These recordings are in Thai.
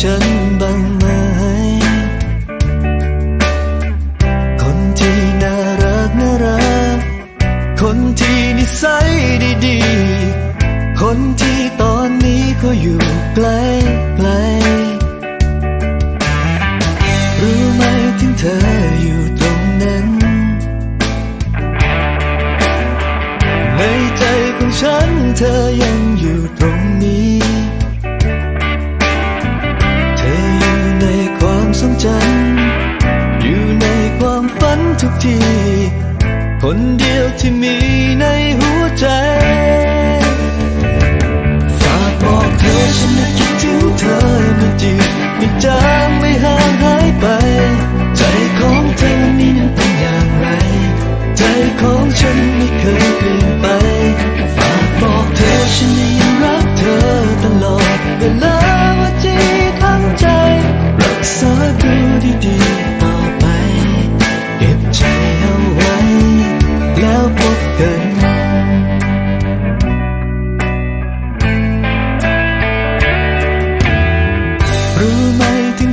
ฉันบ้างไหม คนที่น่ารักน่ารัก คนที่นิสัยดีๆ คนที่ตอนนี้ก็อยู่ไกลไกลรู้ไหมถึงเธออยู่ตรงนั้น ในใจของฉันเธอยัง คนเดียวที่มีในหัวใจ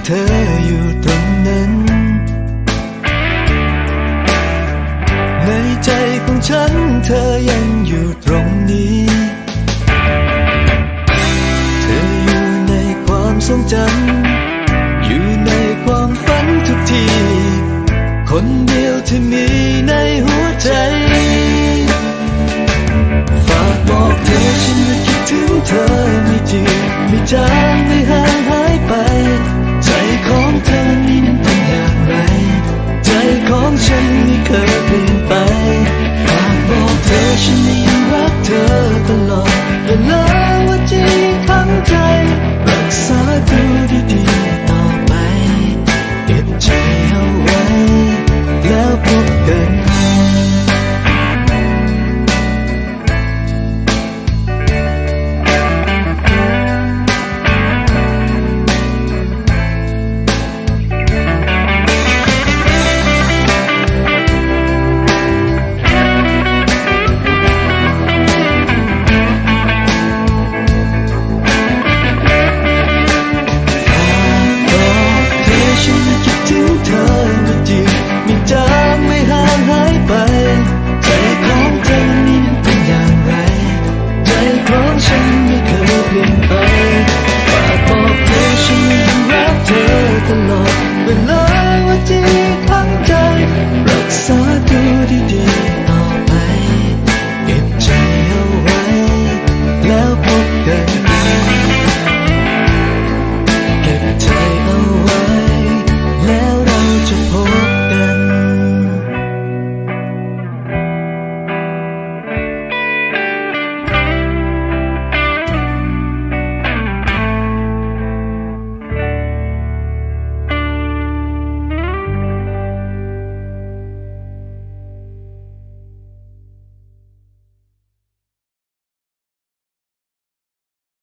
เธออยู่ตรงนั้น ในใจของฉันเธอยังอยู่ตรงนี้ เธออยู่ในความทรงจำ